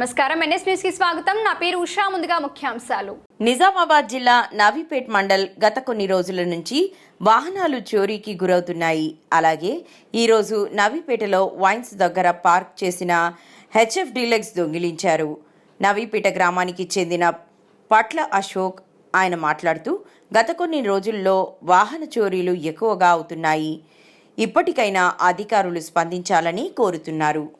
నమస్కారం. ఎన్ఎస్ న్యూస్కి స్వాగతం. నా పేరు ఉషా. ముందుగా ముఖ్యాంశాలు. నిజామాబాద్ జిల్లా నవీపేట్ మండల్ గత కొన్ని రోజుల నుంచి వాహనాలు చోరీకి గురవుతున్నాయి. అలాగే ఈరోజు నవీపేటలో వైన్స్ దగ్గర పార్క్ చేసిన హెచ్ఎఫ్ డీలక్స్ దొంగిలించారు. నవీపేట గ్రామానికి చెందిన పట్ల అశోక్ ఆయన మాట్లాడుతూ గత కొన్ని రోజుల్లో వాహన చోరీలు ఎక్కువగా అవుతున్నాయి. ఇప్పటికైనా అధికారులు స్పందించాలని కోరుతున్నారు.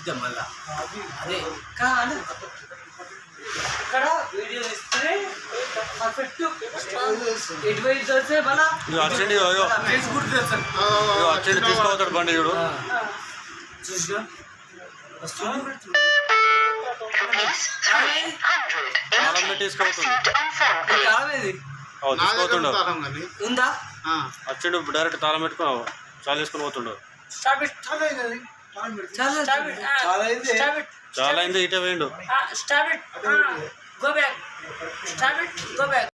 తీద్దాం మళ్ళా. అదే. కాదు. ఇక్కడ వీడియో ఇస్తే పర్ఫెక్ట్ ఎటువైపు చూస్తే మళ్ళా ఇగో అర్జెంట్ ఇగో ఇగో ఫేస్ గుర్తు చేస్తాను ఇగో అర్జెంట్ తీసుకోవతాడు బండి చూడు. చూసుకో ఉందా? అర్జెంట్ డైరెక్ట్ తాళం పెట్టుకున్నావు. చాలు తీసుకుని పోతుండవు స్టాప్ ఇట్ చాలా స్టాప్ ఇట్ స్టాప్ ఇట్ చాలా అయింది ఇటే వేయండు stop it go back. Stop it go back.